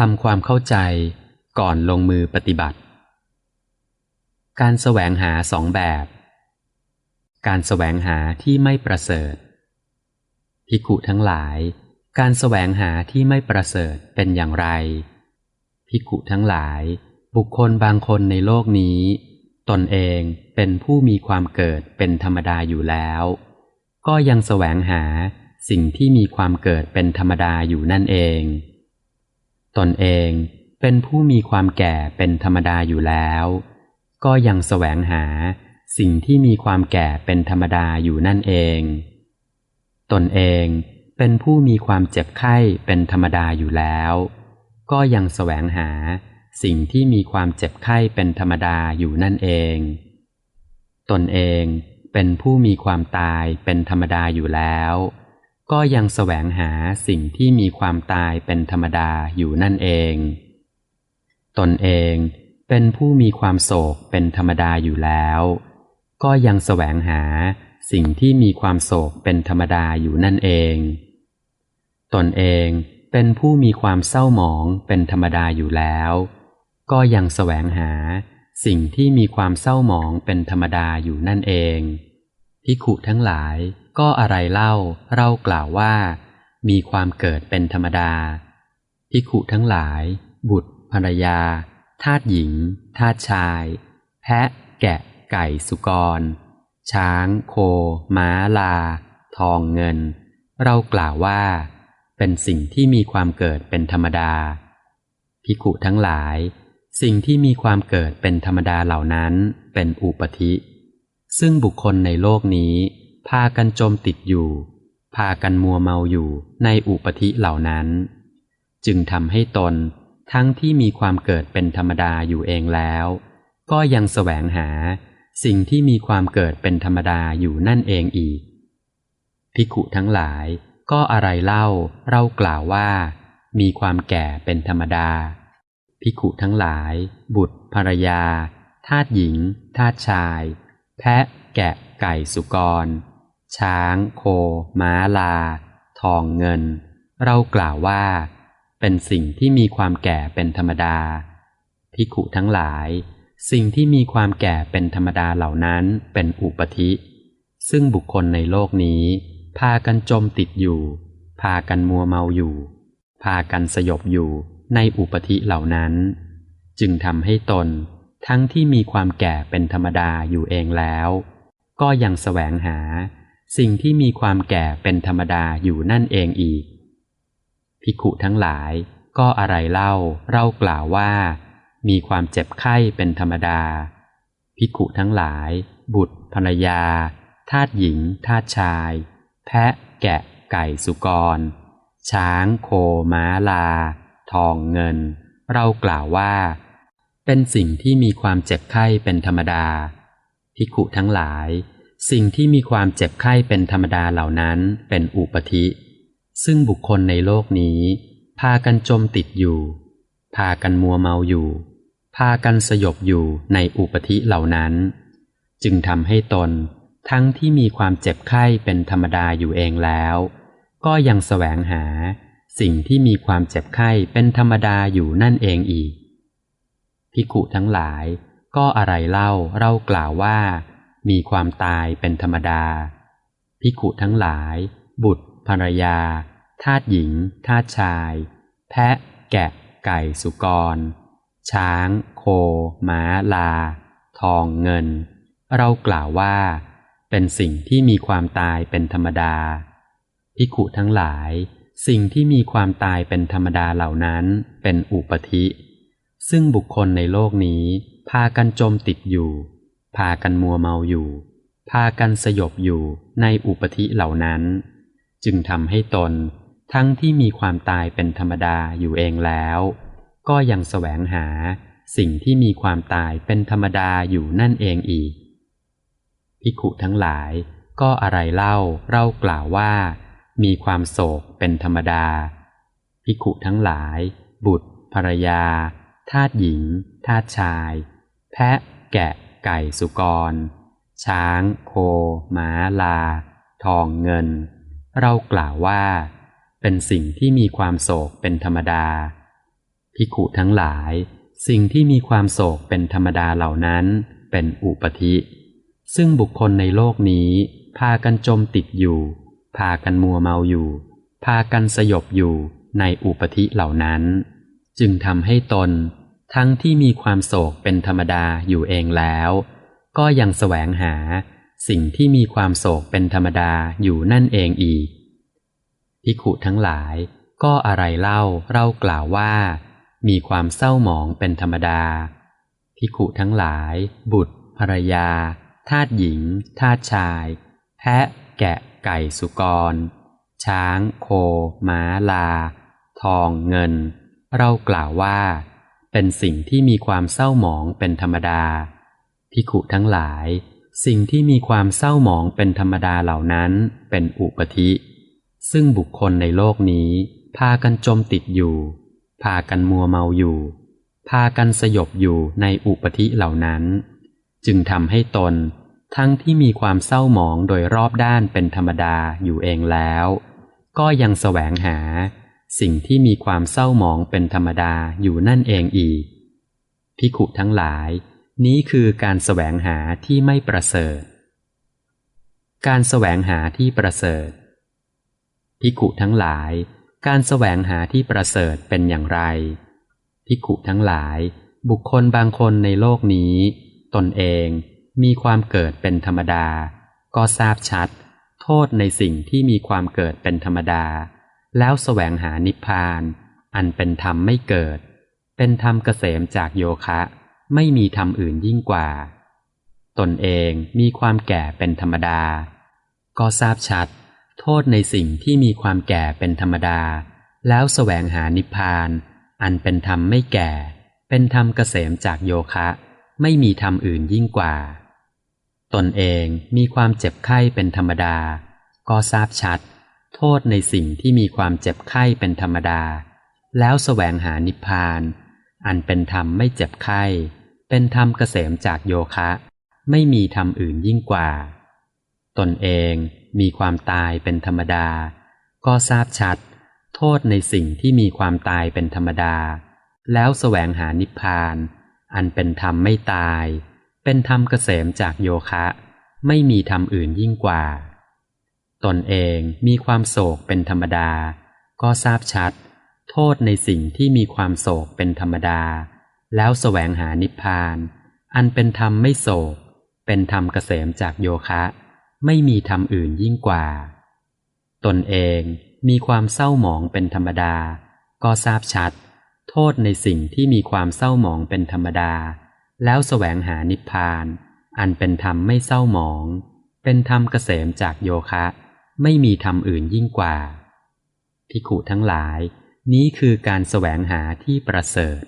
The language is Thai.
ทำความเข้าใจก่อนลงมือปฏิบัติ การแสวงหาสองแบบ การแสวงหาที่ไม่ประเสริฐพิกุทั้งหลาย การแสวงหาที่ไม่ประเสริฐเป็นอย่างไรพิกุทั้งหลาย บุคคลบางคนในโลกนี้ ตนเองเป็นผู้มีความเกิดเป็นธรรมดาอยู่แล้ว ก็ยังแสวงหาสิ่งที่มีความเกิดเป็นธรรมดาอยู่นั่นเอง ตนเองเป็นผู้มีความแก่เป็นธรรมดาอยู่แล้ว ก็ยังแสวงหาสิ่งที่มีความแก่เป็นธรรมดาอยู่นั่นเอง ตนเองเป็นผู้มีความเจ็บไข้เป็นธรรมดาอยู่แล้ว ก็ยังแสวงหาสิ่งที่มีความเจ็บไข้เป็นธรรมดาอยู่นั่นเอง ตนเองเป็นผู้มีความตายเป็นธรรมดาอยู่แล้ว ก็ยังแสวงหาสิ่งที่มีความตายเป็นธรรมดาอยู่นั่นเอง ตนเองเป็นผู้มีความโศกเป็นธรรมดาอยู่แล้ว ก็ยังแสวงหาสิ่งที่มีความโศกเป็นธรรมดาอยู่นั่นเอง ตนเองเป็นผู้มีความเศร้าหมองเป็นธรรมดาอยู่แล้ว ก็ยังแสวงหาสิ่งที่มีความเศร้าหมองเป็นธรรมดาอยู่นั่นเองพิขุทั้งหลาย ก็อะไรเล่าเรากล่าวว่า มีความเกิดเป็นธรรมดาพิขุทั้งหลาย บุตรภรรยา ทาตหญิง ทาตชาย แพะ แกะ ไก่สุกร ช้าง โค ม้า ลา ทองเงิน เรากล่าวว่า เป็นสิ่งที่มีความเกิดเป็นธรรมดาพิขุทั้งหลาย สิ่งที่มีความเกิดเป็นธรรมดาเหล่านั้นเป็นอุปธิ ซึ่งบุคคลในโลกนี้ พากันจมติดอยู่ พากันมัวเมาอยู่ในอุปธิเหล่านั้น จึงทำให้ตนทั้งที่มีความเกิดเป็นธรรมดาอยู่เองแล้ว ก็ยังแสวงหาสิ่งที่มีความเกิดเป็นธรรมดาอยู่นั่นเองอีกพิกุทั้งหลายก็อะไรเล่าเรากล่าวว่า มีความแก่เป็นธรรมดาพิกุทั้งหลาย บุตรภรรยาทาตหญิงทาตชาย แพะ แกะ ไก่สุกร ช้าง โค ม้าลา ทองเงิน เรากล่าวว่า เป็นสิ่งที่มีความแก่เป็นธรรมดาพิกุทั้งหลาย สิ่งที่มีความแก่เป็นธรรมดาเหล่านั้นเป็นอุปธิ ซึ่งบุคคลในโลกนี้ พากันจมติดอยู่ พากันมัวเมาอยู่ พากันสยบอยู่ในอุปธิเหล่านั้น จึงทำให้ตนทั้งที่มีความแก่เป็นธรรมดาอยู่เองแล้ว ก็ยังแสวงหา สิ่งที่มีความแก่เป็นธรรมดาอยู่นั่นเองอีกพิกุทั้งหลายก็อะไรเล่าเรากล่าวว่า มีความเจ็บไข้เป็นธรรมดาพิกุทั้งหลาย บุตรภรรยา ทาตหญิง ทาตชาย แพะ แกะ ไก่สุกร ช้าง โคม้าลา ทองเงิน เรากล่าวว่า เป็นสิ่งที่มีความเจ็บไข้เป็นธรรมดาพิกุทั้งหลาย สิ่งที่มีความเจ็บไข้เป็นธรรมดาเหล่านั้นเป็นอุปธิ ซึ่งบุคคลในโลกนี้ พากันจมติดอยู่ พากันมัวเมาอยู่ พากันสยบอยู่ในอุปธิเหล่านั้น จึงทำให้ตนทั้งที่มีความเจ็บไข้เป็นธรรมดาอยู่เองแล้ว ก็ยังแสวงหาสิ่งที่มีความเจ็บไข้เป็นธรรมดาอยู่นั่นเองอีกพิกุทั้งหลายก็อะไรเล่าเรากล่าวว่า มีความตายเป็นธรรมดา พิกุทั้งหลาย บุตรภรรยา ทาตหญิง ทาตชาย แพะ แกะ ไก่สุกร ช้าง โค ม้า ลา ทองเงิน เรากล่าวว่า เป็นสิ่งที่มีความตายเป็นธรรมดา พิกุทั้งหลาย สิ่งที่มีความตายเป็นธรรมดาเหล่านั้นเป็นอุปธิ ซึ่งบุคคลในโลกนี้พากันจมติดอยู่ พากันมัวเมาอยู่ พากันสยบอยู่ในอุปธิเหล่านั้น จึงทำให้ตนทั้งที่มีความตายเป็นธรรมดาอยู่เองแล้ว ก็ยังแสวงหาสิ่งที่มีความตายเป็นธรรมดาอยู่นั่นเองอีกพิกุทั้งหลายก็อะไรเล่าเรากล่าวว่า มีความโศกเป็นธรรมดาพิกุทั้งหลาย บุตรภรรยาทาตหญิงทาตชาย แพะ แกะ ไก่สุกร ช้าง โค ม้า ลา ทองเงิน เรากล่าวว่า เป็นสิ่งที่มีความโศกเป็นธรรมดาพพิขุทั้งหลาย สิ่งที่มีความโศกเป็นธรรมดาเหล่านั้น เป็นอุปธิ ซึ่งบุคคลในโลกนี้ พากันจมติดอยู่ พากันมัวเมาอยู่ พากันสยบอยู่ในอุปธิเหล่านั้น จึงทำให้ตน ทั้งที่มีความโศกเป็นธรรมดาอยู่เองแล้ว ก็ยังแสวงหาสิ่งที่มีความโศกเป็นธรรมดาอยู่นั่นเองอีกพิขุทั้งหลาย ก็อะไรเล่าเรากล่าวว่า มีความเศร้าหมองเป็นธรรมดาพิขุทั้งหลาย บุตรภรรยา ทาตหญิง ทาตชาย แพะ แกะ ไก่สุกร ช้าง โค ม้า ลา ทอง เงิน เรากล่าวว่า เป็นสิ่งที่มีความเศร้าหมองเป็นธรรมดาพิขุทั้งหลาย สิ่งที่มีความเศร้าหมองเป็นธรรมดาเหล่านั้นเป็นอุปธิ ซึ่งบุคคลในโลกนี้ พากันจมติดอยู่ พากันมัวเมาอยู่ พากันสยบอยู่ในอุปธิเหล่านั้น จึงทำให้ตนทั้งที่มีความเศร้าหมองโดยรอบด้านเป็นธรรมดาอยู่เองแล้ว ก็ยังแสวงหา สิ่งที่มีความเศร้าหมองเป็นธรรมดาอยู่นั่นเองอีกพิขุทั้งหลาย นี้คือการแสวงหาที่ไม่ประเสริฐ การแสวงหาที่ประเสริฐพิขุทั้งหลาย การแสวงหาที่ประเสริฐเป็นอย่างไรภิขุทั้งหลาย บุคคลบางคนในโลกนี้ ตนเองมีความเกิดเป็นธรรมดา ก็ทราบชัด โทษในสิ่งที่มีความเกิดเป็นธรรมดา แล้วแสวงหานิพพาน อันเป็นธรรมไม่เกิด เป็นธรรมเกษมจากโยคะ ไม่มีธรรมอื่นยิ่งกว่า ตนเองมีความแก่เป็นธรรมดา ก็ทราบชัด โทษในสิ่งที่มีความแก่เป็นธรรมดา แล้วแสวงหานิพพาน อันเป็นธรรมไม่แก่ เป็นธรรมเกษมจากโยคะ ไม่มีธรรมอื่นยิ่งกว่า ตนเองมีความเจ็บไข้เป็นธรรมดา ก็ทราบชัด โทษในสิ่งที่มีความเจ็บไข้เป็นธรรมดา แล้วแสวงหานิพพาน อันเป็นธรรมไม่เจ็บไข้ เป็นธรรมเกษมจากโยคะ ไม่มีธรรมอื่นยิ่งกว่า ตนเองมีความตายเป็นธรรมดา ก็ทราบชัด โทษในสิ่งที่มีความตายเป็นธรรมดา แล้วแสวงหานิพพาน อันเป็นธรรมไม่ตาย เป็นธรรมเกษมจากโยคะ ไม่มีธรรมอื่นยิ่งกว่า ตนเองมีความโศกเป็นธรรมดา ก็ทราบชัด โทษในสิ่งที่มีความโศกเป็นธรรมดา แล้วแสวงหานิพพาน อันเป็นธรรมไม่โศก เป็นธรรมเกษมจากโยคะ ไม่มีธรรมอื่นยิ่งกว่า ตนเองมีความเศร้าหมองเป็นธรรมดา ก็ทราบชัด โทษในสิ่งที่มีความเศร้าหมองเป็นธรรมดา แล้วแสวงหานิพพาน อันเป็นธรรมไม่เศร้าหมอง เป็นธรรมเกษมจากโยคะ ไม่มีธรรมอื่นยิ่งกว่า พิขุทั้งหลาย นี้คือการแสวงหาที่ประเสริฐ